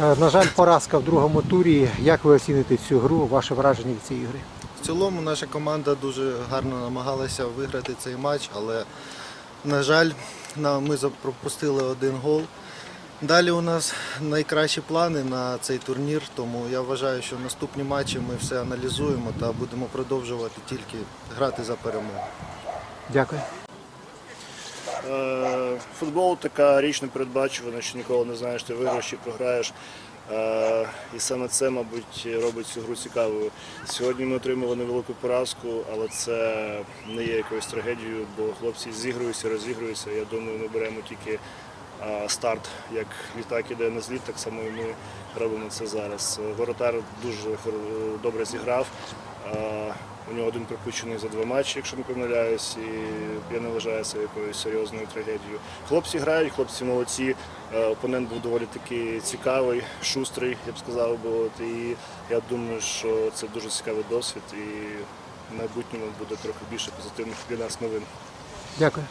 Е, На жаль, поразка в другому турі. Як ви оціните цю гру? Ваше враження від цієї гри? В цілому наша команда дуже гарно намагалася виграти цей матч, але, на жаль, ми пропустили один гол. Далі у нас найкращі плани на цей турнір, тому я вважаю, що наступні матчі ми все аналізуємо та будемо продовжувати тільки грати за перемогу. Дякую. Е, Футбол така річ непередбачувана, що ніколи не знаєш, ти виграєш чи програєш. Е, І саме це, мабуть, робить цю гру цікавою. Сьогодні ми отримали невелику поразку, але це не є якоюсь трагедією, бо хлопці зігруються, розігруються. Я думаю, ми беремо тільки старт, як літак іде на зліт, так само і ми робимо це зараз. Воротар дуже добре зіграв. У нього один пропущений за два матчі, якщо не помиляюсь, і я не вважаю це якоюсь серйозною трагедією. Хлопці грають, хлопці молодці. Е, Опонент був доволі таки цікавий, шустрий, я б сказав. би. От, і я думаю, що це дуже цікавий досвід, і в майбутньому буде трохи більше позитивних для нас новин. Дякую.